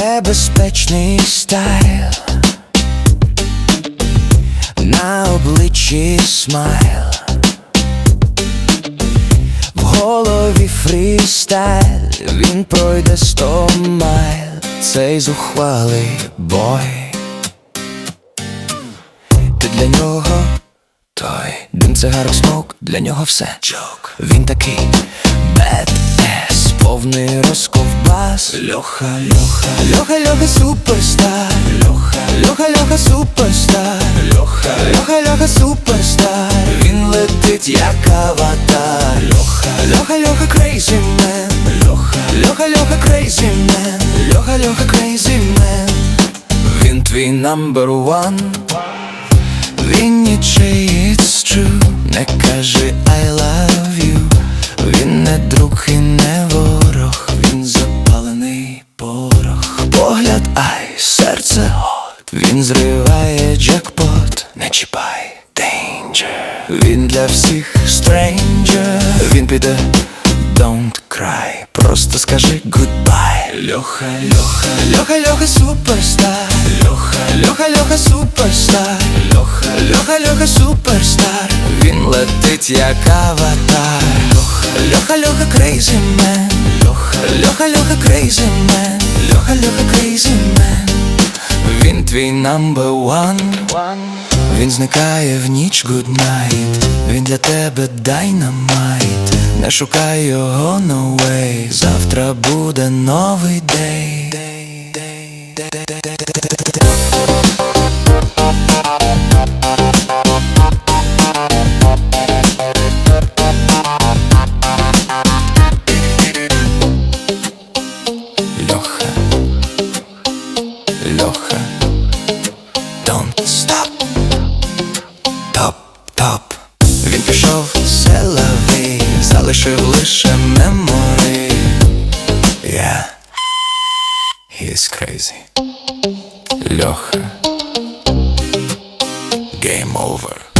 небезпечний стайл, на обличчі смайл, в голові фрістайл, він пройде сто майл, цей зухвалий бой. Ти для нього дим смок, для нього все. Джок. Він такий бед-ес, повний розковбас. Льоха, Льоха, Льоха, Льоха, суперстар. Льоха, Льоха, Льоха, суперстар. Льоха, Льоха, Льоха, суперстар. Він летить як аватар. Льоха, Льоха, Льоха, крейзі мен Льоха, Льоха, Льоха, крейзі мен Льоха, Льоха, крейзі мен Він твій number one. Він нічий, it's true Він зриває джекпот Не чіпай, danger. Він для всіх stranger. Він піде Don't cry, просто скажи goodbye. Льоха, Льоха, Льоха, Льоха, суперстар. Льоха, Льоха, Льоха, суперстар. Льоха, Льоха, Льоха, суперстар. Він летить як аватар. Льоха, Льоха, Льоха, crazy man. Льоха, Льоха, Льоха, crazy man. Льоха, Льоха, crazy Він твій number one. Він зникає в ніч good night Він для тебе dynamite. Не шукай його no way. Завтра буде новий день Залишив лише меморі. Yeah. He's crazy. Льоха. Game over